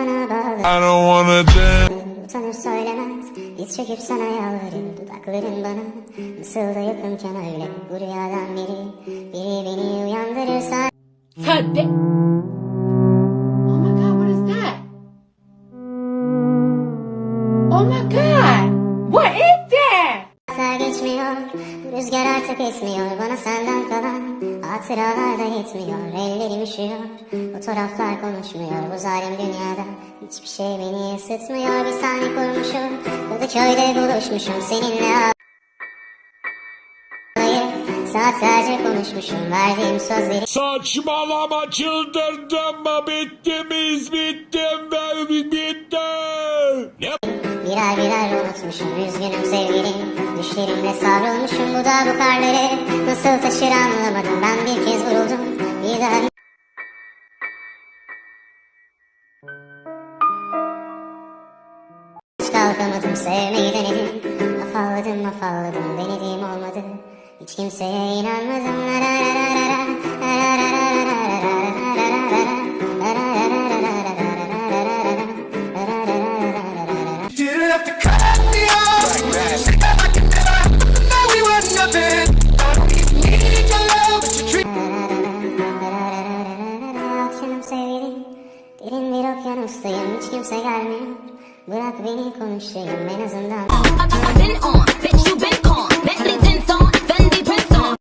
bana bağlı I don't wanna dance. Utanır söylemez Diz çekip sana yalvarır Dudakların bana Mısıldayıp hımken öyle Bu rüyadan biri. Biri beni uyandırırsa Sen de Oh my god what is that? Oh my god What is Rüzgar artık esmiyor Bana senden kalan Hatıralar da yetmiyor. Ellerim üşüyor Fotoğraflar konuşmuyor. Bu zalim dünyada Hiçbir şey beni ısıtmıyor. Bir sahne kurmuşum Kadıköy'de buluşmuşum. Seninle Saatlerce konuşmuşum. Verdiğim sözleri Saçmalama çıldırdım mı? Bittimiz unutmuşum Üzgünüm sevgilim. Düşlerimle savrulmuşum Bu da bu karları Nasıl taşır anlamadım. Ben bir kez vuruldum. Bir daha Hiç kalkamadım sevmeyi denedim. Afalladım afalladım. Denediğim olmadı. Hiç kimseye inanmadım. La Derin bir okyanustayım Hiç kimse gelmiyor Bırak beni konuşayım en azından.